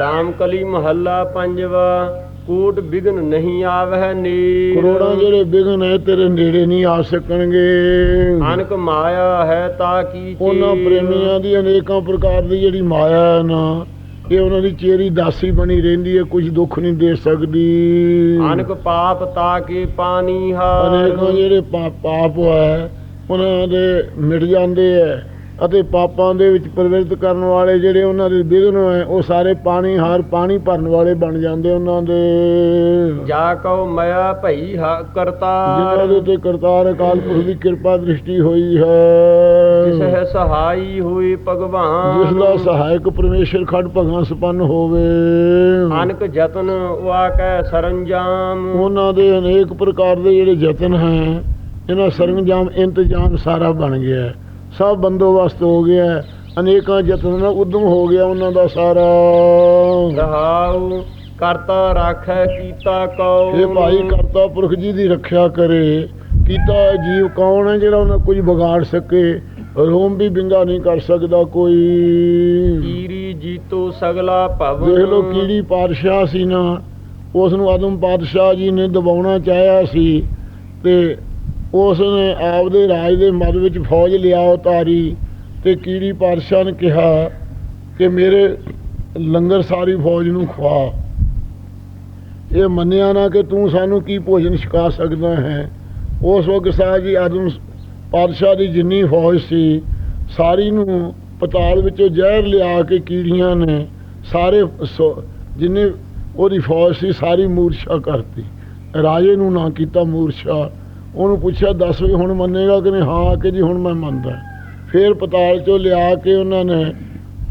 ਰਾਮ ਕਲੀ ਮਹੱਲਾ ਪੰਜਵਾ ਕੂਟ ਬਿਗਨ ਨਹੀਂ ਆਵਹਿ ਨੀ ਕਰੋੜਾਂ ਜਿਹੜੇ ਵਿਘਨ ਹੈ ਤੇਰੇ ਨੇੜੇ ਨਹੀਂ ਆ ਸਕਣਗੇ। ਅਨਕ ਮਾਇਆ ਹੈ ਤਾ ਕੀ ਉਹਨਾਂ ਪ੍ਰੇਮੀਆਂ ਦੀ ਅਨੇਕਾਂ ਪ੍ਰਕਾਰ ਦੀ ਜਿਹੜੀ ਮਾਇਆ ਹੈ ਨਾ ਇਹ ਉਹਨਾਂ ਦੀ ਚੇਰੀ ਦਾਸੀ ਬਣੀ ਰਹਿੰਦੀ ਹੈ ਕੁਝ ਦੁੱਖ ਨਹੀਂ ਦੇ ਸਕਦੀ। ਅਨਕ ਪਾਪ ਤਾ ਕੀ ਪਾਣੀ ਹਾਰ। ਅਨੇਕਾਂ ਜਿਹੜੇ ਪਾ- ਪਾਪ ਹੈ ਉਹਨਾਂ ਦੇ ਮਿਟ ਜਾਂਦੇ ਹੈ। ਅਤੇ ਪਾਪਾਂ ਦੇ ਵਿੱਚ ਪ੍ਰਵਿਰਤ ਕਰਨ ਵਾਲੇ ਜਿਹੜੇ ਉਹਨਾਂ ਦੇ ਵਿਘਨ ਹੈ ਉਹ ਸਾਰੇ ਪਾਣੀ ਹਾਰ ਪਾਣੀ ਭਰਨ ਵਾਲੇ ਬਣ ਜਾਂਦੇ ਉਹਨਾਂ ਦੇ। ਜਾ ਕਉ ਮਇਆ ਭਈ ਹਾ ਕਰਤਾ ਜਿਨ੍ਹਾਂ ਦੇ ਉੱਤੇ ਕਰਤਾਰ ਅਕਾਲ ਪੁਰਖ ਦੀ ਕਿਰਪਾ ਦ੍ਰਿਸ਼ਟੀ ਹੋਈ ਜਿਸ ਹੈ ਹੈ ਸਹਾਈ ਹੋਈ ਭਗਵਾਨ। ਜਿਸ ਦਾ ਸਹਾਇਕ ਪਰਮੇਸ਼ਰ ਖੜ ਭਗਾਂ ਸੰਪੰਨ ਹੋਵੇ। ਅਨਕ ਜਤਨ ਵਾ ਕੈ ਸਰੰਜਾਮ। ਉਹਨਾਂ ਦੇ ਅਨੇਕ ਪ੍ਰਕਾਰ ਦੇ ਜਿਹੜੇ ਯਤਨ ਹੈ ਇਹਨਾਂ ਸਰੰਜਾਮ ਇੰਤਜ਼ਾਮ ਸਾਰਾ ਬਣ ਗਿਆ ਹੈ। ਸਭ ਬੰਦੋਬਸਤ ਹੋ ਗਿਆ। ਅਨੇਕਾਂ ਯਤਨਾਂ ਨਾਲ ਉਦਮ ਹੋ ਗਿਆ ਉਹਨਾਂ ਦਾ ਸਾਰਾ। ਰਹਾਉ ਕਰਤਾ ਰਾਖੈ ਕੀਤਾ ਕਉ। ਇਹ ਭਾਈ ਕਰਤਾ ਪੁਰਖ ਜੀ ਦੀ ਰੱਖਿਆ ਕਰੇ। ਕੀਤਾ ਜੀਵ ਕੌਣ ਹੈ ਜਿਹੜਾ ਉਹਨਾਂ ਕੁਝ ਵਿਗਾੜ ਸਕੇ? ਰੋਮ ਵੀ ਬਿੰਗਾ ਨਹੀਂ ਕਰ ਸਕਦਾ ਕੋਈ। ਕੀਰੀ ਜੀਤੋ ਸਗਲਾ ਭਵਨ। ਦੇਖ ਲੋ ਕੀੜੀ ਪਾਤਸ਼ਾਹ ਸੀ ਨਾ। ਉਸ ਨੂੰ ਆਦਮ ਪਾਤਸ਼ਾਹ ਜੀ ਨੇ ਦਬਾਉਣਾ ਚਾਹਿਆ ਸੀ। ਤੇ ਉਸ ਨੇ ਆਪਦੇ ਰਾਜ ਦੇ ਮੱਧ ਵਿੱਚ ਫੌਜ ਲਿਆ ਉਤਾਰੀ ਤੇ ਕੀੜੀ ਪਾਤਸ਼ਾਹ ਨੇ ਕਿਹਾ ਕਿ ਮੇਰੇ ਲੰਗਰ ਸਾਰੀ ਫੌਜ ਨੂੰ ਖਵਾ। ਇਹ ਮੰਨਿਆ ਨਾ ਕਿ ਤੂੰ ਸਾਨੂੰ ਕੀ ਭੋਜਨ ਛਕਾ ਸਕਦਾ ਹੈ? ਉਸ ਵਕਤ ਸਾਹਿਬ ਜੀ ਆਦਮ ਪਾਤਸ਼ਾਹ ਦੀ ਜਿੰਨੀ ਫੌਜ ਸੀ, ਸਾਰੀ ਨੂੰ ਪਤਾਲ ਵਿੱਚੋਂ ਜ਼ਹਿਰ ਲਿਆ ਕੇ ਕੀੜੀਆਂ ਨੇ ਸਾਰੇ ਸੋ- ਜਿੰਨੇ ਉਹਦੀ ਫੌਜ ਸੀ, ਸਾਰੀ ਮੂਰਛਾ ਕਰਤੀ। ਰਾਜੇ ਨੂੰ ਨਾ ਕੀਤਾ ਮੂਰਛਾ। ਉਹਨੂੰ ਪੁੱਛਿਆ, ਦੱਸ ਵੀ ਹੁਣ ਮੰਨੇਗਾ ਕਿ ਨਹੀਂ? ਹਾਂ, ਕਿ ਜੀ, ਹੁਣ ਮੈਂ ਮੰਨਦਾ। ਫਿਰ ਪਤਾਲ ਚੋਂ ਲਿਆ ਕੇ ਉਹਨਾਂ ਨੇ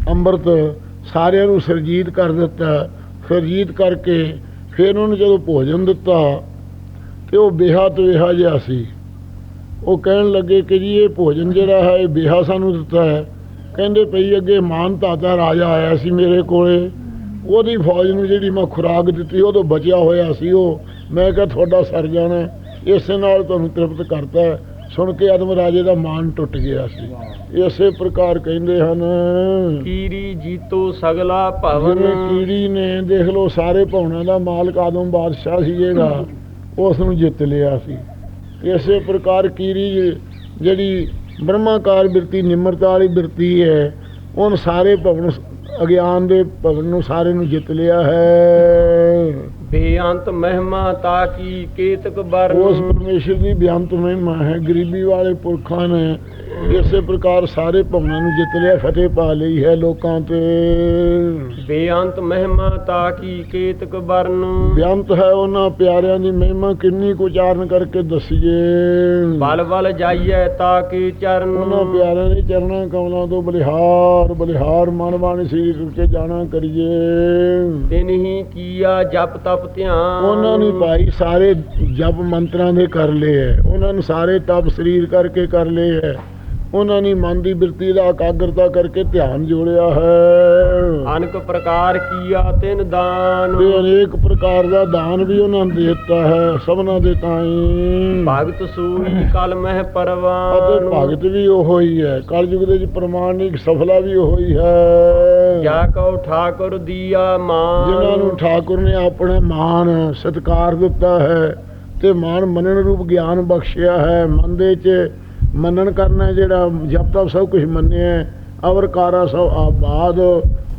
ਅੰਮ੍ਰਿਤ ਸਾਰਿਆਂ ਨੂੰ ਸਰਜੀਤ ਕਰ ਦਿੱਤਾ। ਸਰਜੀਤ ਕਰਕੇ ਫਿਰ ਉਹਨੂੰ ਜਦੋਂ ਭੋਜਨ ਦਿੱਤਾ, ਤੇ ਉਹ ਬੇਹਾ ਤੋਂ ਜਿਹਾ ਸੀ। ਉਹ ਕਹਿਣ ਲੱਗੇ ਕਿ ਜੀ, ਇਹ ਭੋਜਨ ਜਿਹੜਾ ਹੈ, ਇਹ ਬੇਹਾ ਸਾਨੂੰ ਦਿੱਤਾ ਹੈ। ਕਹਿੰਦੇ ਪਈ ਅੱਗੇ ਮਾਨ ਤਾਤਾ ਰਾਜਾ ਆਇਆ ਸੀ ਮੇਰੇ ਕੋਲੇ। ਉਹਦੀ ਫੌਜ ਨੂੰ ਜਿਹੜੀ ਮੈਂ ਖੁਰਾਕ ਦਿੱਤੀ, ਉਹ ਤੋਂ ਬਚਿਆ ਹੋਇਆ ਸੀ ਉਹ। ਮੈਂ ਕਿਹਾ, ਤੁਹਾਡਾ ਸਰ ਜਾਣਾ। ਇਸੇ ਨਾਲ ਤੁਹਾਨੂੰ ਤ੍ਰਿਪਤ ਕਰਤਾ। ਸੁਣ ਕੇ ਆਦਮ ਰਾਜੇ ਦਾ ਮਾਨ ਟੁੱਟ ਗਿਆ ਸੀ। ਇਸੇ ਪ੍ਰਕਾਰ ਕਹਿੰਦੇ ਹਨ ਕੀਰੀ ਜੀਤੋ ਸਗਲਾ ਭਵਨ। ਕੀੜੀ ਨੇ ਦੇਖ ਲਓ ਸਾਰੇ ਭਵਨਾਂ ਦਾ ਮਾਲਕ ਆਦਮ ਬਾਦਸ਼ਾਹ ਸੀ ਜਿਹੜਾ ਉਸ ਨੂੰ ਜਿੱਤ ਲਿਆ ਸੀ। ਇਸੇ ਪ੍ਰਕਾਰ ਕੀੜੀ ਜਿਹੜੀ ਬ੍ਰਹਮਾਕਾਰ ਬਿਰਤੀ ਨਿਮਰਤਾ ਵਾਲੀ ਬਿਰਤੀ ਹੈ ਉਹਨ ਸਾਰੇ ਭਵਨ ਅਗਿਆਨ ਦੇ ਭਵਨ ਨੂੰ ਸਾਰੇ ਨੂੰ ਜਿੱਤ ਲਿਆ ਹੈ। ਬੇਅੰਤ ਮਹਿਮਾ ਤਾ ਕੀ ਕੇਤਕ ਬਰਨ। ਉਸ ਪਰਮੇਸ਼ਰ ਦੀ ਬੇਅੰਤ ਮਹਿਮਾ ਹੈ, ਗਰੀਬੀ ਵਾਲੇ ਪੁਰਖਾਂ ਨੇ ਇਸੇ ਪ੍ਰਕਾਰ ਸਾਰੇ ਭਵਨਾਂ ਨੂੰ ਜਿੱਤ ਲਿਆ ਫਤਿਹ ਪਾ ਲਈ ਹੈ ਲੋਕਾਂ ਤੇ। ਬੇਅੰਤ ਮਹਿਮਾ ਤਾ ਕੀ ਕੇਤਕ ਬਰਨ ਬਿਆੰਤ ਹੈ ਉਹਨਾਂ ਪਿਆਰਿਆਂ ਦੀ ਮਹਿਮਾ ਕਿੰਨੀ ਕੁ ਉਚਾਰਨ ਕਰਕੇ ਦੱਸੀਏ। ਬਲ ਬਲ ਜਾਈਐ ਤਾ ਕੀ ਚਰਨ। ਉਹਨਾਂ ਪਿਆਰਿਆਂ ਦੇ ਚਰਨਾਂ ਕਮਲਾਂ ਤੋਂ ਬਲਿਹਾਰ ਬਲਿਹਾਰ ਮਨ ਬਾਣੀ ਸ੍ਰੀ ਕਰਕੇ ਜਾਣਾ ਕਰੀਏ। ਤਿਨਹੀ ਕੀਆ ਜਪ ਤਪ ਧਿਆਨ। ਉਹਨਾਂ ਨੇ ਭਾਈ ਸਾਰੇ ਜਪ ਮੰਤਰਾਂ ਦੇ ਕਰ ਲਏ ਹੈ ਉਹਨਾਂ ਨੂੰ ਸਾਰੇ ਤਪ ਸਰੀਰ ਕਰਕੇ ਕਰ ਲਏ ਹੈ ਉਹਨਾਂ ਨੇ ਮਨ ਦੀ ਬਿਰਤੀ ਦਾ ਇਕਾਗਰਤਾ ਕਰਕੇ ਧਿਆਨ ਜੋੜਿਆ ਹੈ। ਅਨਕ ਪ੍ਰਕਾਰ ਕੀਆ ਤਿਨ ਦਾਨ। ਤੇ ਅਨੇਕ ਪ੍ਰਕਾਰ ਦਾ ਦਾਨ ਵੀ ਉਹਨਾਂ ਨੇ ਦਿੱਤਾ ਹੈ ਸਭਨਾ ਦੇ ਤਾਈਂ। ਭਗਤ ਸੂਈ ਕਲ ਮਹਿ ਅਤੇ ਪਰਵਾਨ ਭਗਤ ਵੀ ਉਹੋ ਹੀ ਹੈ ਕਲਯੁਗ ਦੇ ਵਿੱਚ ਪ੍ਰਮਾਣਿਕ ਸਫਲਾ ਵੀ ਉਹੋ ਹੀ ਹੈ। ਜਾ ਕਉ ਠਾਕੁਰ ਦੀਆ ਮਾਨ। ਜਿਨ੍ਹਾਂ ਨੂੰ ਠਾਕੁਰ ਨੇ ਆਪਣਾ ਮਾਣ ਸਤਕਾਰ ਦਿੱਤਾ ਹੈ ਤੇ ਮਾਣ ਮੰਨਣ ਰੂਪ ਗਿਆਨ ਬਖਸ਼ਿਆ ਹੈ ਮਨ ਦੇ ਚ ਮੰਨਣ ਕਰਨਾ ਜਿਹੜਾ ਜਪ ਤਪ ਸਭ ਕੁਝ ਮੰਨਿਆ ਅਵਰ ਕਾਰਾ ਸਭ ਆਬਾਦ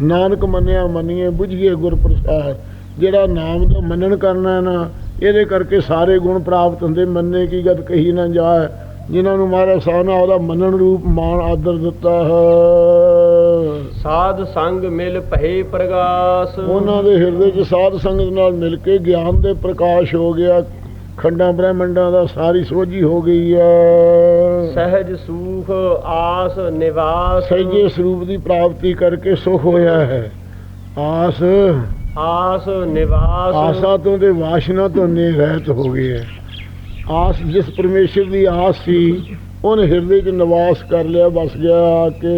ਨਾਨਕ ਮੰਨਿਆ ਮੰਨੀਏ ਬੁਝੀਏ ਗੁਰ ਪ੍ਰਸਾਦ। ਜਿਹੜਾ ਨਾਮ ਦਾ ਮੰਨਣ ਕਰਨਾ ਨਾ ਇਹਦੇ ਕਰਕੇ ਸਾਰੇ ਗੁਣ ਪ੍ਰਾਪਤ ਹੁੰਦੇ। ਮੰਨੇ ਕੀ ਗਤ ਕਹੀ ਨਾ ਜਾਏ। ਜਿਨ੍ਹਾਂ ਨੂੰ ਮਹਾਰਾਜ ਸਾਹਿਬ ਨੇ ਉਹਦਾ ਮੰਨਣ ਰੂਪ ਮਾਣ ਆਦਰ ਦਿੱਤਾ ਹੈ। ਸਾਧ ਸੰਗ ਮਿਲ ਭਏ ਪ੍ਰਗਾਸ। ਉਹਨਾਂ ਦੇ ਹਿਰਦੇ 'ਚ ਸਾਧ ਸੰਗਤ ਨਾਲ ਮਿਲ ਕੇ ਗਿਆਨ ਦੇ ਪ੍ਰਕਾਸ਼ ਹੋ ਗਿਆ। ਖੰਡਾਂ ਬ੍ਰਹਮੰਡਾਂ ਦਾ ਸਾਰੀ ਸੋਝੀ ਹੋ ਗਈ ਹੈ। ਸਹਿਜ ਸੂਖ ਆਸ ਨਿਵਾਸ। ਸਹਿਜੇ ਸਰੂਪ ਦੀ ਪ੍ਰਾਪਤੀ ਕਰਕੇ ਸੁਖ ਹੋਇਆ ਹੈ। ਆਸ ਆਸ ਨਿਵਾਸ। ਆਸਾ ਤੋਂ ਤੇ ਵਾਸ਼ਨਾ ਤੋਂ ਨੇ ਰਹਿਤ ਹੋ ਗਈ ਹੈ। ਆਸ ਜਿਸ ਪਰਮੇਸ਼ਰ ਦੀ ਆਸ ਸੀ ਉਹਨੇ ਹਿਰਦੇ 'ਚ ਨਿਵਾਸ ਕਰ ਲਿਆ ਬਸ ਗਿਆ ਕੇ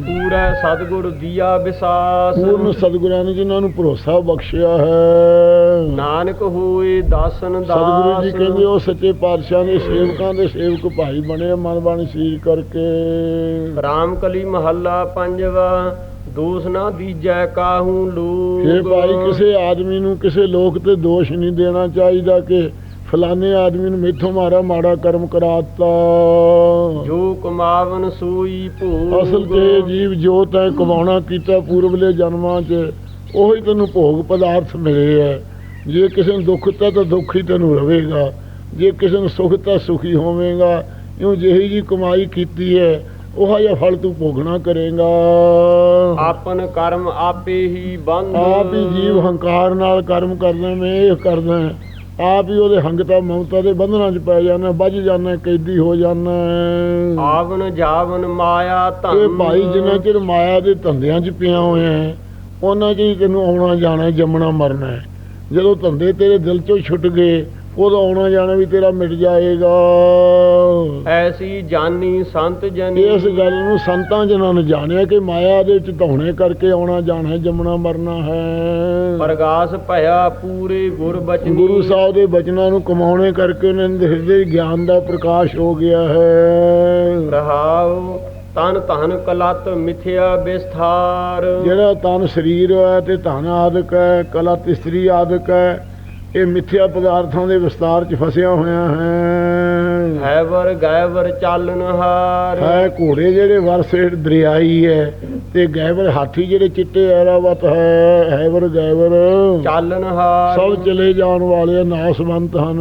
ਪੂਰਾ ਸਤਿਗੁਰ ਦੀਆ ਵਿਸਾਸ ਪੂਰਨ ਸਤਿਗੁਰਾਂ ਨੇ ਜਿਨ੍ਹਾਂ ਨੂੰ ਭਰੋਸਾ ਬਖਸ਼ਿਆ ਹੈ। ਨਾਨਕ ਹੋਏ ਦਾਸਨ ਸਤਿਗੁਰੂ ਜੀ ਦਾਸ ਕਹਿੰਦੇ ਉਹ ਸੱਚੇ ਪਾਤਸ਼ਾਹ ਦੇ ਸੇਵਕਾਂ ਦੇ ਸੇਵਕ ਭਾਈ ਬਣੇ ਮਨ ਬਾਣੀ ਸੀ ਕਰਕੇ। ਰਾਮ ਕਲੀ ਮਹੱਲਾ ਪੰਜਵਾ ਦੋਸ ਨਾ ਦੀਜੈ ਕਾਹੂ ਲੋਕ। ਇਹ ਭਾਈ ਕਿਸੇ ਆਦਮੀ ਨੂੰ ਕਿਸੇ ਲੋਕ ਤੇ ਦੋਸ਼ ਨਹੀਂ ਦੇਣਾ ਚਾਹੀਦਾ ਕਿ ਫਲਾਣੇ ਆਦਮੀ ਨੂੰ ਮੇਥੋਂ ਮਾਰਾ ਮਾੜਾ ਕਰਮ ਕਰਾਤਾ। ਜੋ ਕਮਾਵਨ ਸੋਈ ਭੋਗ। ਅਸਲ ਤੇ ਜੀਵ ਜੋ ਤੈ ਕਮਾਉਣਾ ਕੀਤਾ ਪੂਰਬਲੇ ਜਨਮਾਂ 'ਚ। ਉਹੀ ਤੈਨੂੰ ਭੋਗ ਪਦਾਰਥ ਮਿਲੇ ਹੈ। ਜੇ ਕਿਸੇ ਨੂੰ ਦੁੱਖ ਤਾ ਤਾਂ ਦੁੱਖ ਹੀ ਤੈਨੂੰ ਰਵੇਗਾ। ਜੇ ਕਿਸੇ ਨੂੰ ਸੁਖ ਤਾਂ ਸੁਖੀ ਹੋਵੇਗਾ। ਇਉਂ ਜਿਹੀ ਜੀ ਕਮਾਈ ਕੀਤੀ ਹੈ ਉਹ ਜਿਹਾ ਫਲ ਤੂੰ ਭੋਗਣਾ ਕਰੇਗਾ। ਆਪਨ ਕਰਮ ਆਪੇ ਹੀ ਬੰਧ ਆਪ ਹੀ ਜੀਵ ਹੰਕਾਰ ਨਾਲ ਕਰਮ ਕਰਦਾ ਮੈਂ ਇਹ ਕਰਦਾ। ਆਪ ਹੀ ਉਹਦੇ ਹੰਗਤਾ ਮਮਤਾ ਦੇ ਬੰਧਨਾਂ 'ਚ ਪੈ ਜਾਂਦਾ ਵੱਜ ਜਾਂਦਾ ਕੈਦੀ ਹੋ ਜਾਂਦਾ ਆਵਨ ਜਾਵਨ ਮਾਇਆ ਧਨ। ਇਹ ਭਾਈ ਜਿੰਨਾ ਚਿਰ ਮਾਇਆ ਦੇ ਧੰਦਿਆਂ 'ਚ ਪਿਆ ਹੋਇਆ ਹੈ ਉਹਨਾਂ 'ਚ ਹੀ ਤੈਨੂੰ ਆਉਣਾ ਜਾਣਾ ਜੰਮਣਾ ਮਰਨਾ ਹੈ। ਜਦੋਂ ਧੰਦੇ ਤੇਰੇ ਦਿਲ 'ਚੋਂ ਛੁੱਟ ਗਏ ਉਦੋਂ ਆਉਣਾ ਜਾਣਾ ਵੀ ਤੇਰਾ ਮਿਟ ਜਾਏਗਾ। ਐਸੀ ਜਾਨੀ ਸੰਤ ਜਨੀ। ਇਸ ਗੱਲ ਨੂੰ ਸੰਤਾਂ ਜਨਾਂ ਨੇ ਜਾਣਿਆ ਕਿ ਮਾਇਆ ਦੇ ਵਿੱਚ ਧੌਣੇ ਕਰਕੇ ਆਉਣਾ ਜਾਣਾ ਜੰਮਣਾ ਮਰਨਾ ਹੈ। ਪ੍ਰਗਾਸ ਭਇਆ ਪੂਰੇ ਗੁਰ ਬਚਨੀ। ਗੁਰੂ ਸਾਹਿਬ ਦੇ ਬਚਨਾਂ ਨੂੰ ਕਮਾਉਣੇ ਕਰਕੇ ਉਹਨਾਂ ਦੇ ਹਿਰਦੇ ਗਿਆਨ ਦਾ ਪ੍ਰਕਾਸ਼ ਹੋ ਗਿਆ ਹੈ। ਰਹਾਉ ਤਨ ਧਨ ਕਲਤ ਮਿਥਿਆ ਵਿਸਥਾਰ ਜਿਹੜਾ ਤਨ ਸਰੀਰ ਹੈ ਤੇ ਧਨ ਆਦਿਕ ਹੈ ਕਲਾ ਤਿਸਤਰੀ ਆਦਿਕ ਹੈ ਇਹ ਮਿਥਿਆ ਪਦਾਰਥਾਂ ਦੇ ਵਿਸਤਾਰ 'ਚ ਫਸਿਆ ਹੋਇਆ ਹੈ। ਹੈਵਰ ਗੈਵਰ ਚਾਲਨ ਹਾਰ। ਹੈ ਘੋੜੇ ਜਿਹੜੇ ਵਰਸੇਟ ਦਰਿਆਈ ਹੈ ਤੇ ਗੈਵਰ ਹਾਥੀ ਜਿਹੜੇ ਚਿੱਟੇ ਐਰਾਵਤ ਹੈ ਹੈਵਰ ਗੈਵਰ ਚਾਲਨ ਹਾਰ। ਸਭ ਚਲੇ ਜਾਣ ਵਾਲੇ ਨਾਸਵੰਤ ਹਨ।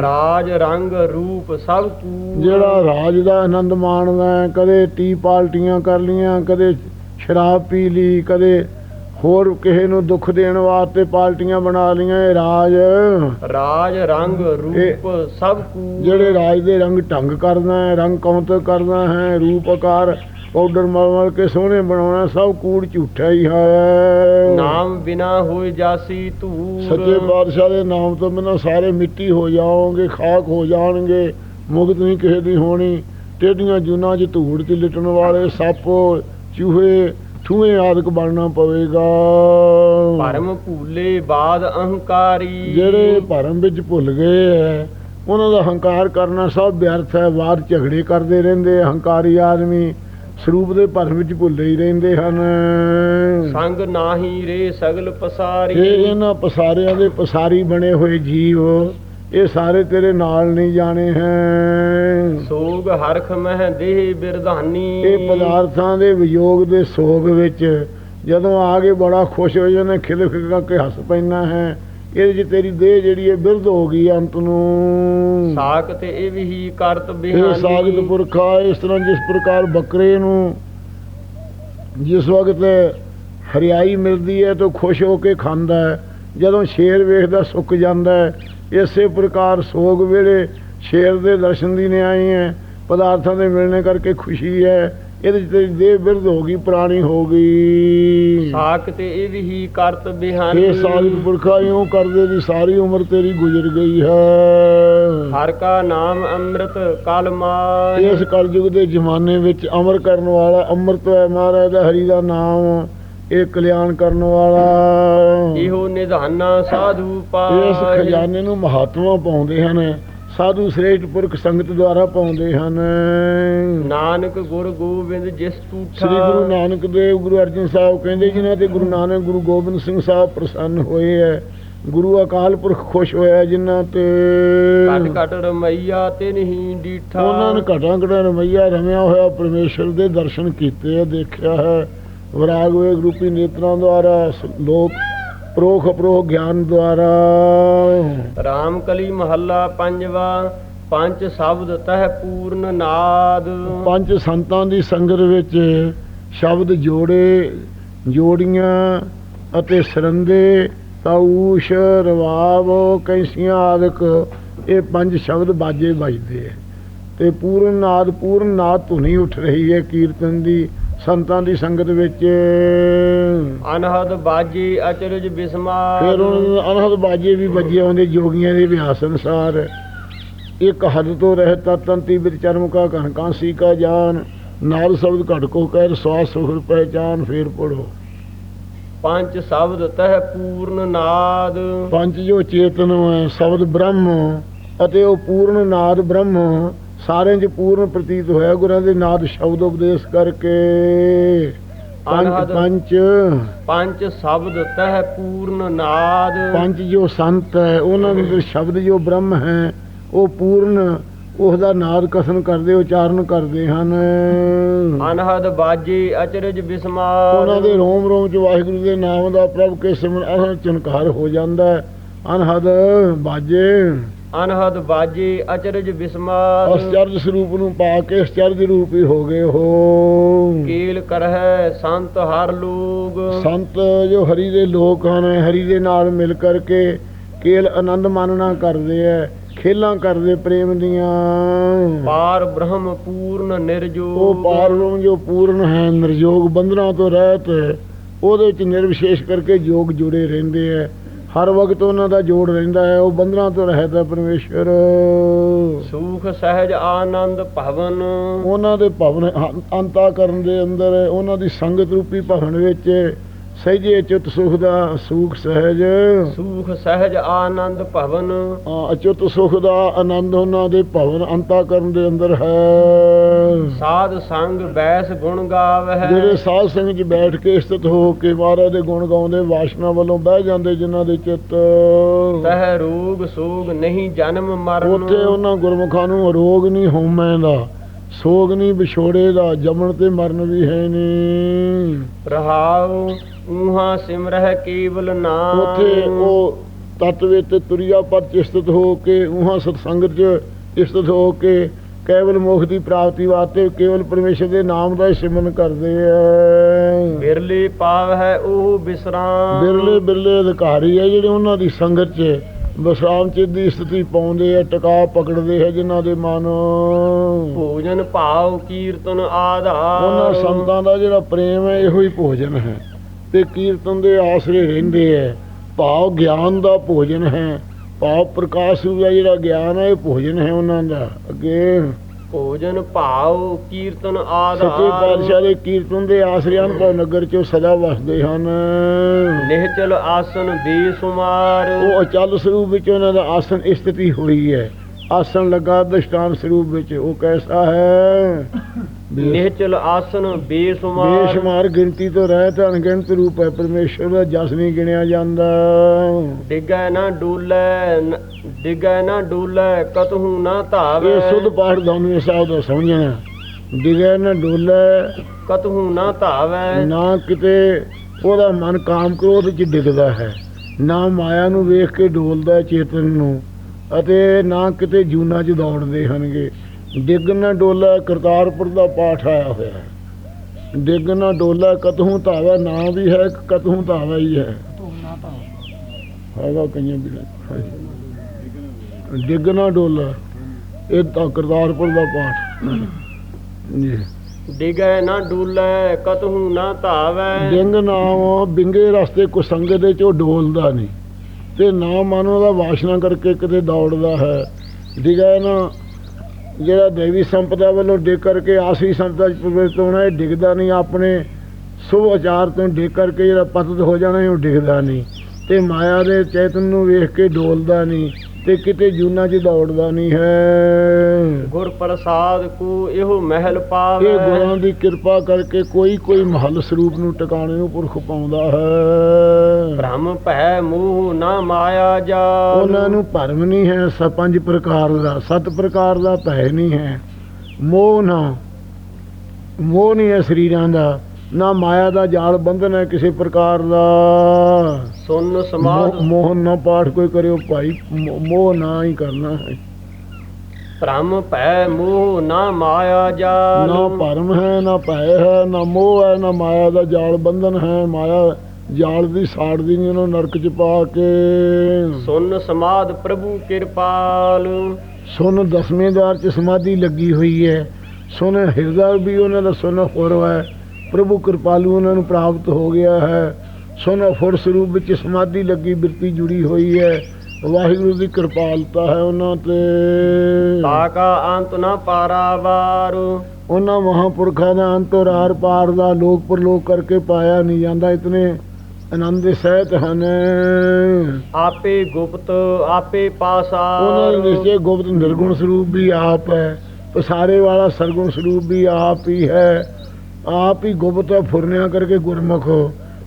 ਰਾਜ ਰੰਗ ਰੂਪ ਸਭ ਕੂ। ਜਿਹੜਾ ਰਾਜ ਦਾ ਆਨੰਦ ਮਾਣਦਾ ਹੈ, ਕਦੇ ਟੀ ਪਾਲਟੀਆਂ ਕਰ ਲੀਆਂ ਕਦੇ ਸ਼ਰਾਬ ਪੀ ਲਈ ਕਦੇ ਹੋਰ ਕਿਸੇ ਨੂੰ ਦੁੱਖ ਦੇਣ ਵਾਸਤੇ ਪਾਲਟੀਆਂ ਬਣਾ ਲੀਆਂ ਇਹ ਰਾਜ। ਰਾਜ ਰੰਗ ਰੂਪ ਸਭ ਕੂ ਜਿਹੜੇ ਰਾਜ ਦੇ ਰੰਗ ਢੰਗ ਕਰਦਾ ਹੈ ਰੰਗ ਕੌਂਤਕ ਕਰਦਾ ਹੈ ਰੂਪ ਆਕਾਰ ਪਾਊਡਰ ਮਲ ਮਲ ਕੇ ਸੋਹਣੇ ਬਣਾਉਣਾ ਸਭ ਕੂੜ ਝੂਠਾ ਹੀ ਹੈ। ਨਾਮ ਬਿਨਾ ਹੋਏ ਜਾਸੀ ਧੂਰ ਸੱਚੇ ਪਾਤਸ਼ਾਹ ਦੇ ਨਾਮ ਤੋਂ ਬਿਨਾਂ ਸਾਰੇ ਮਿੱਟੀ ਹੋ ਜਾਓਗੇ ਖਾਕ ਹੋ ਜਾਣਗੇ ਮੁਕਤ ਨਹੀਂ ਕਿਸੇ ਦੀ ਹੋਣੀ। ਟੇਡੀਆਂ ਜੂਨਾਂ 'ਚ ਧੂੜ 'ਚ ਲਿਟਣ ਵਾਲੇ ਸੱਪ ਚੂਹੇ ਠੂਹੇ ਆਦਿਕ ਬਣਨਾ ਪਵੇਗਾ। ਭਰਮ ਭੂਲੇ ਬਾਦ ਅਹੰਕਾਰੀ। ਜਿਹੜੇ ਭਰਮ ਵਿੱਚ ਭੁੱਲ ਗਏ ਹੈ ਉਹਨਾਂ ਦਾ ਹੰਕਾਰ ਕਰਨਾ ਸਭ ਵਿਅਰਥ ਹੈ ਬਾਦ ਝਗੜੇ ਕਰਦੇ ਰਹਿੰਦੇ ਹੰਕਾਰੀ ਆਦਮੀ ਸਰੂਪ ਦੇ ਭਰਮ ਵਿੱਚ ਭੁੱਲੇ ਹੀ ਰਹਿੰਦੇ ਹਨ। ਸੰਗ ਨਾਹੀ ਰੇ ਸਗਲ ਪਸਾਰੀ। ਇਹ ਇਹਨਾਂ ਪਸਾਰਿਆਂ ਦੇ ਪਸਾਰੀ ਬਣੇ ਹੋਏ ਜੀਵ ਇਹ ਸਾਰੇ ਤੇਰੇ ਨਾਲ ਨਹੀਂ ਜਾਣੇ ਹੈ। ਸੋਗ ਹਰਖ ਮਹਿ ਦੇਹ ਬਿਰਧਾਨੀ। ਇਹ ਪਦਾਰਥਾਂ ਦੇ ਵਿਯੋਗ ਦੇ ਸੋਗ ਵਿੱਚ ਜਦੋਂ ਆ ਕੇ ਬੜਾ ਖੁਸ਼ ਹੋ ਜਾਂਦੇ ਖਿਲ ਖਿਲ ਕੇ ਹੱਸ ਪੈਣਾ ਹੈ। ਇਹਦੇ 'ਚ ਤੇਰੀ ਦੇਹ ਜਿਹੜੀ ਹੈ ਬਿਰਧ ਹੋ ਗਈ ਅੰਤ ਨੂੰ। ਸਾਖ ਤੇ ਇਹ ਵੀ ਕਰਤ ਇਹ ਬਿਹਾਨੀ। ਸਾਗਤ ਪੁਰਖਾ ਇਸ ਤਰ੍ਹਾਂ ਜਿਸ ਪ੍ਰਕਾਰ ਬੱਕਰੇ ਨੂੰ ਜਿਸ ਵਕਤ ਹਰਿਆਈ ਮਿਲਦੀ ਹੈ ਤਾਂ ਖੁਸ਼ ਹੋ ਕੇ ਖਾਂਦਾ ਹੈ ਜਦੋਂ ਸ਼ੇਰ ਵੇਖਦਾ ਸੁੱਕ ਜਾਂਦਾ ਹੈ ਇਸੇ ਪ੍ਰਕਾਰ ਸੋਗ ਵੇਲੇ ਸ਼ੇਰ ਦੇ ਦਰਸ਼ਨ ਦੀ ਨਿਆਈ ਹੈ ਪਦਾਰਥਾਂ ਦੇ ਮਿਲਣੇ ਕਰਕੇ ਖੁਸ਼ੀ ਹੈ ਇਹਦੇ ਤੇਰੀ ਦੇਹ ਬਿਰਧ ਹੋ ਗਈ ਪ੍ਰਾਣੀ ਹੋ ਗਈ। ਸਾਖ ਤੇ ਇਹ ਵੀ ਕਰਤ ਬਿਹਾਨੀ ਇਹ ਸਾਗਤ ਪੁਰਖਾ ਇਉਂ ਕਰਦੇ ਦੀ ਸਾਰੀ ਉਮਰ ਤੇਰੀ ਗੁਜ਼ਰ ਗਈ ਹੈ। ਹਰ ਕਾ ਨਾਮ ਅੰਮ੍ਰਿਤ ਕਲ ਮਾਹਿ। ਇਸ ਕਲਯੁਗ ਦੇ ਜ਼ਮਾਨੇ ਵਿੱਚ ਅਮਰ ਕਰਨ ਵਾਲਾ ਅੰਮ੍ਰਿਤ ਹੈ ਮਹਾਰਾਜ ਦਾ ਹਰੀ ਦਾ ਨਾਮ। ਇਹ ਕਲਿਆਣ ਕਰਨ ਵਾਲਾ। ਇਹੋ ਨਿਧਾਨਾ ਸਾਧੂ ਇਸ ਪਾਇ ਖਜ਼ਾਨੇ ਨੂੰ ਮਹਾਤਮਾ ਪਾਉਂਦੇ ਹਨ ਸਾਧੂ ਸ੍ਰੇਸ਼ਟ ਪੁਰਖ ਸੰਗਤ ਦੁਆਰਾ ਪਾਉਂਦੇ ਹਨ। ਨਾਨਕ ਗੁਰ ਗੋਬਿੰਦ ਜਿਸ ਸ੍ਰੀ ਗੁਰੂ ਨਾਨਕ ਦੇਵ ਗੁਰੂ ਅਰਜਨ ਸਾਹਿਬ ਕਹਿੰਦੇ ਜਿਨ੍ਹਾਂ ਤੇ ਗੁਰੂ ਨਾਨਕ ਗੁਰੂ ਗੋਬਿੰਦ ਸਿੰਘ ਸਾਹਿਬ ਪ੍ਰਸੰਨ ਹੋਏ ਹੈ ਗੁਰੂ ਅਕਾਲ ਪੁਰਖ ਖੁਸ਼ ਹੋਇਆ ਜਿਨ੍ਹਾਂ ਤੇ। ਘਟ ਘਟ ਰਮਈਆ ਤੇ ਨਹੀਂ ਡੀਠਾ। ਉਹਨਾਂ ਨੇ ਘਟਾਂ ਘਟਾਂ ਰਮਈਆ ਰਮਿਆ ਹੋਇਆ ਪਰਮੇਸ਼ਰ ਦੇ ਦਰਸ਼ਨ ਕੀਤੇ ਆ ਦੇਖਿਆ ਹੈ। ਵਿਰਾਗ ਵੇਗ ਰੂਪੀ ਨੇਤਰਾਂ ਦੁਆਰਾ ਲੋਕ ਪ੍ਰੋਖ ਅਪਰੋਖ ਗਿਆਨ ਦੁਆਰਾ। ਰਾਮ ਕਲੀ ਮਹੱਲਾ ਪੰਜਵਾ ਪੰਜ ਸ਼ਬਦ ਤਹ ਪੂਰਨ ਨਾਦ। ਪੰਜ ਸੰਤਾਂ ਦੀ ਸੰਗਤ ਵਿੱਚ ਸ਼ਬਦ ਜੋੜੇ ਜੋੜੀਆਂ ਅਤੇ ਸਰੰਦੇ ਤਾਊਸ਼ ਰਵਾਬ ਕੈਸੀਆਂ ਆਦਿਕ ਇਹ ਪੰਜ ਸ਼ਬਦ ਬਾਜੇ ਵੱਜਦੇ ਹੈ ਤੇ ਪੂਰਨ ਨਾਦ ਪੂਰਨ ਨਾਦ ਧੁਨੀ ਉੱਠ ਰਹੀ ਹੈ ਕੀਰਤਨ ਦੀ। ਸੰਤਾਂ ਦੀ ਸੰਗਤ ਵਿੱਚ ਅਨਹਦ ਬਾਜੀ ਅਚਰਜ ਬਿਸਮਾਰ ਫਿਰ ਉਹਨਾਂ ਅਨਹਦ ਬਾਜੇ ਵੀ ਵੱਜੇ ਆਉਂਦੇ ਜੋਗੀਆਂ ਦੇ ਅਭਿਆਸ ਅਨੁਸਾਰ। ਇੱਕ ਹੱਦ ਤੋਂ ਰਹਿਤ ਤੰਤੀ ਚਰਮ ਕਾ ਘਨ ਕਾਂਸੀ ਕਾ ਜਾਨ। ਨਾਲ ਸ਼ਬਦ ਘਟ ਕੋ ਕਹਿ ਸਵਾਸ ਸੁਖ ਪਹਿਚਾਨ ਫੇਰ ਪੜੋ ਪੰਜ ਸ਼ਬਦ ਤਹ ਪੂਰਨ ਨਾਦ। ਪੰਜ ਜੋ ਚੇਤਨ ਹੈ ਸ਼ਬਦ ਬ੍ਰਹਮ ਅਤੇ ਉਹ ਪੂਰਨ ਨਾਦ ਬ੍ਰਹਮ। ਸਾਰਿਆਂ 'ਚ ਪੂਰਨ ਪ੍ਰਤੀਤ ਹੋਇਆ ਗੁਰਾਂ ਦੇ ਨਾਦ ਸ਼ਬਦ ਉਪਦੇਸ਼ ਕਰਕੇ। ਪੰਜ ਪੰਜ। ਪੰਜ। ਸ਼ਬਦ ਤਹਿ ਪੂਰਨ ਨਾਦ। ਪੰਜ ਜੋ ਸੰਤ ਹੈ ਉਹਨਾਂ ਦੇ ਸ਼ਬਦ ਜੋ ਬ੍ਰਹਮ ਹੈ ਉਹ ਪੂਰਨ ਉਸ ਦਾ ਨਾਦ ਕਥਨ ਕਰਦੇ ਉਚਾਰਨ ਕਰਦੇ ਹਨ। ਅਨਹਦ ਬਾਜੇ ਅਚਰਜ ਬਿਸਮਾਰ। ਉਹਨਾਂ ਦੇ ਰੋਮ ਰੋਮ ਚ ਵਾਹਿਗੁਰੂ ਦੇ ਨਾਮ ਦਾ ਪ੍ਰਭ ਕੇ ਸਿਮਰਨ ਅਸਲ ਚਨਕਾਰ ਹੋ ਜਾਂਦਾ ਹੈ। ਅਨਹਦ ਬਾਜੇ। ਅਨਹਦ ਬਾਜੇ ਅਚਰਜ ਬਿਸਮਾਰ ਅਸਚਰਜ ਸਰੂਪ ਨੂੰ ਪਾ ਕੇ ਅਸਚਰਜ ਰੂਪ ਹੀ ਹੋ ਗਏ ਹੋ। ਕੀਲ ਕਰਹਿ ਸੰਤ ਹਰ ਲੋਗ। ਸੰਤ ਜੋ ਹਰੀ ਦੇ ਲੋਕ ਹਨ ਹਰੀ ਦੇ ਨਾਲ ਮਿਲ ਕਰਕੇ ਕੇਲ ਆਨੰਦ ਮਾਨਣਾ ਕਰਦੇ ਐ ਖੇਲਾਂ ਕਰਦੇ ਪ੍ਰੇਮ ਦੀਆਂ। ਪਾਰ ਬ੍ਰਹਮ ਪੂਰਨ ਨਿਰਜੋਗ। ਉਹ ਪਾਰਲੋਂ ਜੋ ਪੂਰਨ ਹੈ ਨਿਰਯੋਗ ਬੰਧਨਾਂ ਤੋਂ ਰਹਿਤ ਉਹਦੇ ਵਿੱਚ ਨਿਰਵਿਸ਼ੇਸ਼ ਕਰਕੇ ਯੋਗ ਜੁੜੇ ਰਹਿੰਦੇ ਐ। ਹਰ ਵਕਤ ਉਹਨਾਂ ਦਾ ਜੋੜ ਰਹਿੰਦਾ ਹੈ ਉਹ ਬੰਧਨਾਂ ਤੋਂ ਰਹਿਤ ਹੈ ਪਰਮੇਸ਼ਰ ਸੁਖ ਸਹਿਜ ਆਨੰਦ ਭਵਨ। ਉਹਨਾਂ ਦੇ ਭਵਨ ਅੰਤਾ ਕਰਨ ਦੇ ਅੰਦਰ ਉਹਨਾਂ ਦੀ ਸੰਗਤ ਰੂਪੀ ਭਵਨ ਵਿੱਚ ਸਹਿਜੇ ਚਿਤ ਸੁਖ ਦਾ ਸੁਖ ਸਹਿਜ। ਸੁਖ ਸਹਿਜ ਆਨੰਦ ਭਵਨ। ਆ, ਅਚੁੱਤ ਸੁਖ ਦਾ ਆਨੰਦ ਉਹਨਾਂ ਦੇ ਭਵਨ ਅੰਤਾ ਕਰਨ ਦੇ ਅੰਦਰ ਹੈ। ਸਾਧ ਸੰਗ ਬੈਸ ਗੁਣ ਗਾਵਹਿ। ਜਿਹੜੇ ਸਾਧ ਸੰਗਤ 'ਚ ਬੈਠ ਕੇ ਸਥਿਤ ਹੋ ਕੇ ਮਹਾਰਾਜ ਦੇ ਗੁਣ ਗਾਉਂਦੇ ਵਾਸ਼ਨਾ ਵੱਲੋਂ ਬਹਿ ਜਾਂਦੇ ਜਿਨ੍ਹਾਂ ਦੇ ਚਿੱਤ। ਤਹਿ ਰੋਗ ਸੋਗ ਨਹੀਂ ਜਨਮ ਮਰਨ। ਉੱਥੇ ਉਹਨਾਂ ਗੁਰਮੁਖਾਂ ਨੂੰ ਰੋਗ ਨਹੀਂ ਹਉਮੈ ਦਾ ਸੋਗ ਨਹੀਂ ਵਿਛੋੜੇ ਦਾ ਜਮਣ ਤੇ ਮਰਨ ਵੀ ਹੈ ਨਹੀਂ। ਰਹਾਉ ਊਹਾ ਸਿਮਰਹਿ ਕੇਵਲ ਨਾਮ। ਉੱਥੇ ਉਹ ਤਤ ਵਿੱਚ ਤੁਰਿਆ ਪਰ ਚਿਸਤਤ ਹੋ ਕੇ ਉਹਾਂ ਸਤਸੰਗਤ 'ਚ ਇਸਤਤ ਹੋ ਕੇ ਕੇਵਲ ਮੋਖ ਦੀ ਪ੍ਰਾਪਤੀ ਵਾਸਤੇ ਕੇਵਲ ਪਰਮੇਸ਼ਰ ਦੇ ਨਾਮ ਦਾ ਹੀ ਸਿਮਰਨ ਕਰਦੇ ਆ ਬਿਰਲੇ ਪਾਵਹਿ ਉਹ ਬਿਸਰਾਮ। ਬਿਰਲੇ ਬਿਰਲੇ ਅਧਿਕਾਰੀ ਹੈ ਜਿਹੜੇ ਉਹਨਾਂ ਦੀ ਸੰਗਤ 'ਚ ਵਿਸ਼ਰਾਮ ਚਿੱਤ ਦੀ ਸਥਿਤੀ ਪਾਉਂਦੇ ਆ ਟਿਕਾ ਪਕੜਦੇ ਹੈ ਜਿਨ੍ਹਾਂ ਦੇ ਮਨ। ਭੋਜਨ ਭਾਵ ਕੀਰਤਨ ਆਧਾਰ। ਉਹਨਾਂ ਸੰਤਾਂ ਦਾ ਜਿਹੜਾ ਪ੍ਰੇਮ ਹੈ ਇਹੋ ਹੀ ਭੋਜਨ ਹੈ। ਤੇ ਕੀਰਤਨ ਦੇ ਆਸਰੇ ਰਹਿੰਦੇ ਹੈ ਭਾਵ ਗਿਆਨ ਦਾ ਭੋਜਨ ਹੈ। ਭਾਵ ਪ੍ਰਕਾਸ਼ ਰੂਪ ਦਾ ਜਿਹੜਾ ਗਿਆਨ ਹੈ ਇਹ ਭੋਜਨ ਹੈ ਉਹਨਾਂ ਦਾ। ਅੱਗੇ ਭੋਜਨ ਭਾਵ ਕੀਰਤਨ ਸੱਚੇ ਆਧਾਰ ਪਾਤਸ਼ਾਹ ਦੇ ਕੀਰਤਨ ਦੇ ਆਸਰੇ ਅਨਭਵ ਨਗਰ 'ਚ ਸਦਾ ਵਸਦੇ ਹਨ। ਨਿਹਚਲ ਆਸਨ ਬੇਸੁਮਾਰ ਉਹ ਅਚਲ ਸਰੂਪ ਵਿੱਚ ਉਹਨਾਂ ਦਾ ਆਸਨ ਸਥਿਤੀ ਹੋਈ ਹੈ। ਆਸਨ ਲੱਗਾ ਦਸ਼ਟਾਨ ਸਰੂਪ ਵਿੱਚ ਉਹ ਕੈਸਾ ਹੈ? ਨਿਹਚਲ ਆਸਨ ਬੇਸੁਮਾਰ। ਬੇਸ਼ੁਮਾਰ ਗਿਣਤੀ ਤੋਂ ਰਹਿਤ ਅਣਗਿਣਤ ਰੂਪ ਹੈ ਪਰਮੇਸ਼ਰ ਦਾ ਜਸ ਨਹੀਂ ਗਿਣਿਆ ਜਾਂਦਾ। ਡਿਗੈ ਨਾ ਡੋਲੇ ਡਿਗੈ ਨਾ ਡੋਲੇ ਕਤਹੂ ਨਾ ਧਾਵੇ। ਇਹ ਸੁਧ ਪਾਠ ਦੋਨੋਂ ਸਾਹਿਬ ਦਾ ਸਮਝਣਾ ਡਿਗੇ ਨਾ ਡੋਲੇ ਕਤਹੂ ਨਾ ਧਾਵੇ। ਨਾ ਕਿਤੇ ਉਹਦਾ ਮਨ ਕਾਮ ਕ੍ਰੋਧ ਚ ਡਿੱਗਦਾ ਹੈ ਨਾ ਮਾਇਆ ਨੂੰ ਵੇਖ ਕੇ ਡੋਲਦਾ ਚੇਤਨ ਨੂੰ। ਅਤੇ ਨਾ ਕਿਤੇ ਜੂਨਾ ਚ ਦੌੜਦੇ ਹਨਗੇ ਡਿੱਗ ਨਾ ਡੋਲਾ ਕਰਤਾਰਪੁਰ ਦਾ ਪਾਠ ਆਇਆ ਹੋਇਆ ਹੈ। ਡਿੱਗ ਨਾ ਡੋਲਾ ਕਤਹੂ ਧਾਵਾ ਨਾ ਵੀ ਹੈ ਕਤਹੂ ਧਾਵਾ ਹੀ ਹੈ। ਹੈਗਾ ਕਈਆਂ ਵੀ ਡਿੱਗ ਨਾ ਡੋਲਾ ਇਹ ਤਾਂ ਕਰਤਾਰਪੁਰ ਦਾ ਪਾਠ। ਜੀ। ਡਿਗੈ ਨਾ ਡੋਲੇ ਕਤਹੂ ਨਾ ਧਾਵੇ। ਡਿੰਗ ਨਾਮ ਬਿੰਗੇ ਰਸਤੇ ਕੋ ਸੰਗਤ ਦੇ ਚ ਡੋਲਦਾ ਨਹੀਂ। ਤੇ ਨਾ ਮਨ ਉਹਦਾ ਵਾਸ਼ਨਾ ਕਰਕੇ ਕਿਤੇ ਦੌੜਦਾ ਹੈ। ਡਿਗਾ ਨਾ? ਜਿਹੜਾ ਦੇਵੀ ਸੰਪਦਾ ਵੱਲੋਂ ਡਿੱਗ ਕਰਕੇ ਆਸਵੀ ਸੰਪਦਾ ਚ ਪ੍ਰਵੇਸ਼ ਹੋਣਾ ਇਹ ਡਿੱਗਦਾ ਨਹੀਂ। ਆਪਣੇ ਸੁਭ ਆਚਾਰ ਤੋਂ ਡਿੱਗ ਕਰਕੇ ਜਿਹੜਾ ਪਤਤ ਹੋ ਜਾਣਾ ਉਹ ਡਿੱਗਦਾ ਨਹੀਂ। ਤੇ ਮਾਇਆ ਦੇ ਚੇਤਨ ਨੂੰ ਵੇਖ ਕੇ ਡੋਲਦਾ ਨਹੀਂ। ਤੇ ਕਿਤੇ ਜੂਨਾ ਚ ਦੌੜਦਾ ਨਹੀਂ ਹੈ। ਗੁਰ ਪ੍ਰਸਾਦ ਕੋ ਇਹੋ ਮਹਿਲ ਪਾਵੇ। ਇਹ ਗੁਰਾਂ ਦੀ ਕਿਰਪਾ ਕਰਕੇ ਕੋਈ ਕੋਈ ਮਹਲ ਸਰੂਪ ਨੂੰ ਟਿਕਾਣੇ ਨੂੰ ਪੁਰਖ ਪਾਉਂਦਾ ਹੈ। ਭ੍ਰਮ ਭੈ ਮੋਹ ਨਾ ਮਾਇਆ ਜਾ ਉਹਨਾਂ ਨੂੰ ਭਰਮ ਨਹੀਂ ਹੈ ਸ ਪੰਜ ਪ੍ਰਕਾਰ ਦਾ ਸੱਤ ਪ੍ਰਕਾਰ ਦਾ ਭੈ ਨਹੀਂ ਹੈ। ਮੋਹ ਨਾ ਮੋਹ ਨਹੀਂ ਹੈ ਸਰੀਰਾਂ ਦਾ ਨਾ ਮਾਇਆ ਦਾ ਜਾਲ ਬੰਧਨ ਹੈ ਕਿਸੇ ਪ੍ਰਕਾਰ ਦਾ। ਸੁਨ ਸਮਾਦ। ਮੋਹ- ਮੋਹ ਨਾ ਪਾਠ ਕੋਈ ਕਰਿਓ ਭਾਈ ਮੋਹ ਨਾ ਹੀ ਕਰਨਾ ਹੈ। ਭ੍ਰਮ ਭੈ ਮੋਹ ਨਾ ਮਾਇਆ ਜਾ ਨਾ ਭਰਮ ਹੈ ਨਾ ਭੈ ਹੈ ਨਾ ਮੋਹ ਹੈ ਨਾ ਮਾਇਆ ਦਾ ਜਾਲ ਬੰਧਨ ਹੈ। ਮਾਇਆ ਜਾਲ ਦੀ ਸਾੜਦੀ ਨਹੀਂ ਉਹਨੂੰ ਨਰਕ ਚ ਪਾ ਕੇ। ਸੁਨ ਸਮਾਦ ਪ੍ਰਭੂ ਕਿਰਪਾਲ। ਸੁਨ ਦਸਵੇਂ ਦਵਾਰ ਚ ਸਮਾਧੀ ਲੱਗੀ ਹੋਈ ਹੈ। ਸੁਨ ਹਿਰਦਾ ਵੀ ਉਹਨਾਂ ਦਾ ਸੁਨ ਹੋਰ ਹੈ। ਪ੍ਰਭੂ ਕਿਰਪਾਲੂ ਉਹਨਾਂ ਨੂੰ ਪ੍ਰਾਪਤ ਹੋ ਗਿਆ ਹੈ। ਸੁਨ ਫੁਰ ਸਰੂਪ ਵਿੱਚ ਸਮਾਧੀ ਲੱਗੀ ਬਿਰਤੀ ਜੁੜੀ ਹੋਈ ਹੈ। ਵਾਹਿਗੁਰੂ ਦੀ ਕਿਰਪਾਲਤਾ ਹੈ ਉਹਨਾਂ ਤੇ। ਤਾਕਾ ਅੰਤ ਨਾ ਪਾਰਾਵਾਰ। ਉਹਨਾਂ ਮਹਾਪੁਰਖਾਂ ਦਾ ਅੰਤਰ ਆਰ ਪਾਰ ਦਾ ਲੋਕ ਪਰਲੋਕ ਕਰਕੇ ਪਾਇਆ ਨਹੀਂ ਜਾਂਦਾ ਇਤਨੇ ਆਨੰਦ ਦੇ ਸਹਿਤ ਹਨ। ਆਪੇ ਗੁਪਤ ਆਪੇ ਉਹਨਾਂ ਪਾਸਾਰ ਦੇ ਨਿਸ਼ਚੈ ਗੁਪਤ ਨਿਰਗੁਣ ਸਰੂਪ ਵੀ ਆਪ ਹੈ। ਪਸਾਰੇ ਵਾਲਾ ਸਰਗੁਣ ਸਰੂਪ ਵੀ ਆਪ ਹੀ ਹੈ। ਆਪ ਹੀ ਗੁਪਤ ਫੁਰਨਿਆਂ ਕਰਕੇ ਗੁਰਮੁਖ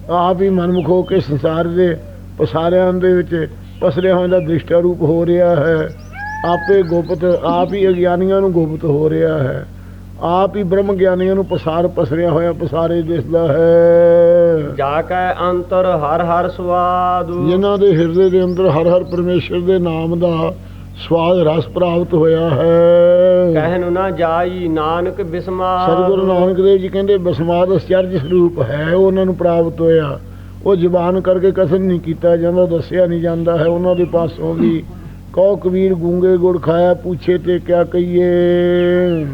ਆਪ ਹੀ ਮਨਮੁਖ ਹੋ ਕੇ ਸੰਸਾਰ ਦੇ ਪਸਾਰਿਆਂ ਦੇ ਵਿੱਚ ਪਸਰਿਆ ਹੋਇਆ ਦਾ ਦ੍ਰਿਸ਼ਟਾ ਰੂਪ ਹੋ ਰਿਹਾ ਹੈ। ਆਪੇ ਗੁਪਤ ਆਪ ਹੀ ਅਗਿਆਨੀਆਂ ਨੂੰ ਗੁਪਤ ਹੋ ਰਿਹਾ ਹੈ। ਆਪ ਹੀ ਬ੍ਰਹਮ ਗਿਆਨੀਆਂ ਨੂੰ ਪਸਾਰ ਪਸਰਿਆ ਹੋਇਆ ਪਸਾਰੇ ਦਿਸਦਾ ਹੈ। ਜਾ ਕੈ ਅੰਤਰ ਹਰ ਹਰ ਸਵਾਦ ਜਿਨ੍ਹਾਂ ਦੇ ਹਿਰਦੇ ਦੇ ਅੰਦਰ ਹਰ ਹਰ ਪਰਮੇਸ਼ਰ ਦੇ ਨਾਮ ਦਾ ਸਵਾਦ ਰਸ ਪ੍ਰਾਪਤ ਹੋਇਆ ਹੈ। ਕਹਿਨ ਨਾ ਜਾਈ ਨਾਨਕ ਬਿਸਮਾ ਸਤਿਗੁਰੂ ਨਾਨਕ ਦੇਵ ਜੀ ਕਹਿੰਦੇ ਬਸਮਾਦ ਅਚਰਜ ਸਰੂਪ ਹੈ ਉਹ ਉਹਨਾਂ ਨੂੰ ਪ੍ਰਾਪਤ ਹੋਇਆ। ਉਹ ਜ਼ੁਬਾਨ ਕਰਕੇ ਕਥਨ ਨਹੀਂ ਕੀਤਾ ਜਾਂਦਾ ਦੱਸਿਆ ਨਹੀਂ ਜਾਂਦਾ ਹੈ। ਉਹਨਾਂ ਦੇ ਪਾਸੋਂ ਵੀ ਕਹੋ ਕਬੀਰ ਗੂੰਗੇ ਗੁੜ ਖਾਇਆ ਪੁੱਛੇ ਤੇ ਕਿਆ ਕਹੀਏ।